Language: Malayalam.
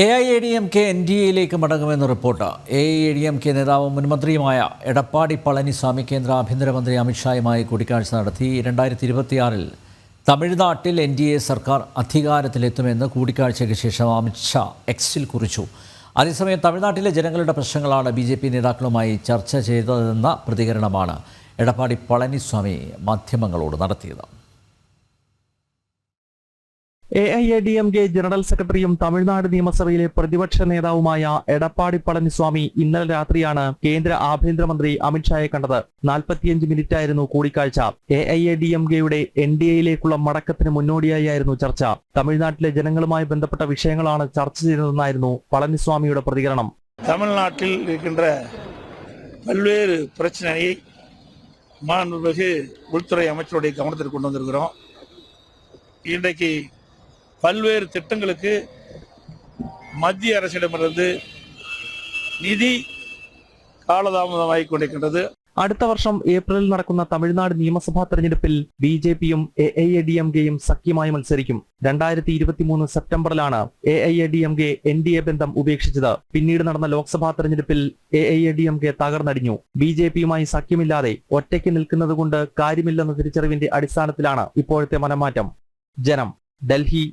A I A D M K N D എയിലേക്ക് മടങ്ങുമെന്ന് report. A I A D M K നേതാവും മുൻമന്ത്രിയുമായ എടപ്പാടി പളനിസ്വാമി കേന്ദ്ര ആഭ്യന്തരമന്ത്രി അമിത്ഷായുമായി കൂടിക്കാഴ്ച നടത്തി. രണ്ടായിരത്തി ഇരുപത്തിയാറിൽ തമിഴ്നാട്ടിൽ എൻ ഡി എ സർക്കാർ അധികാരത്തിലെത്തുമെന്ന് കൂടിക്കാഴ്ചയ്ക്ക് ശേഷം അമിത്ഷാ എക്സിൽ കുറിച്ചു. അതേസമയം തമിഴ്നാട്ടിലെ ജനങ്ങളുടെ പ്രശ്നങ്ങളാണ് ബി ജെ പി നേതാക്കളുമായി ചർച്ച ചെയ്തതെന്ന പ്രതികരണമാണ് എടപ്പാടി പളനിസ്വാമി മാധ്യമങ്ങളോട് നടത്തിയത്. A I A D M K general സെക്രട്ടറിയും തമിഴ്നാട് നിയമസഭയിലെ പ്രതിപക്ഷ നേതാവുമായ എടപ്പാടി പളനിസ്വാമി ഇന്നലെ രാത്രിയാണ് കേന്ദ്ര ആഭ്യന്തരമന്ത്രി അമിത്ഷായെ കണ്ടത് നാൽപ്പത്തിയഞ്ച് മിനിറ്റായിരുന്നു കൂടിക്കാഴ്ച A I A D M കെയുടെ എൻ ഡി എയിലേക്കുള്ള മടക്കത്തിന് മുന്നോടിയായിരുന്നു ചർച്ച തമിഴ്നാട്ടിലെ ജനങ്ങളുമായി ബന്ധപ്പെട്ട വിഷയങ്ങളാണ് ചർച്ച ചെയ്തതെന്നായിരുന്നു പളനിസ്വാമിയുടെ പ്രതികരണം தமிழ்நாட்டில் இருக்கின்ற பல்வேறு பிரச்சனையை மாண்புமிகு உள்துறை அமைச்சருடைய கவனத்திற்கு கொண்டு வந்திருக்கிறோம் இன்றைக்கு பல்வேறு திட்டங்களுக்கு மத்திய அரசிடமிருந்து நிதி காலதாமதமாகிக் கொண்டிருக்கின்றது അടുത്ത വർഷം ഏപ്രിലിൽ നടക്കുന്ന തമിഴ്നാട് നിയമസഭാ തെരഞ്ഞെടുപ്പിൽ ബി ജെ പിയും A I A D M കെയും സഖ്യമായി മത്സരിക്കും രണ്ടായിരത്തി ഇരുപത്തിമൂന്ന് സെപ്റ്റംബറിലാണ് A I A D M K N D A ബന്ധം ഉപേക്ഷിച്ചത് പിന്നീട് നടന്ന ലോക്സഭാ തെരഞ്ഞെടുപ്പിൽ A I A D M K തകർന്നടിഞ്ഞു B J പിയുമായി സഖ്യമില്ലാതെ ഒറ്റയ്ക്ക് നിൽക്കുന്നതുകൊണ്ട് കാര്യമില്ലെന്ന തിരിച്ചറിവിന്റെ അടിസ്ഥാനത്തിലാണ് ഇപ്പോഴത്തെ മനംമാറ്റം ജനം ഡൽഹി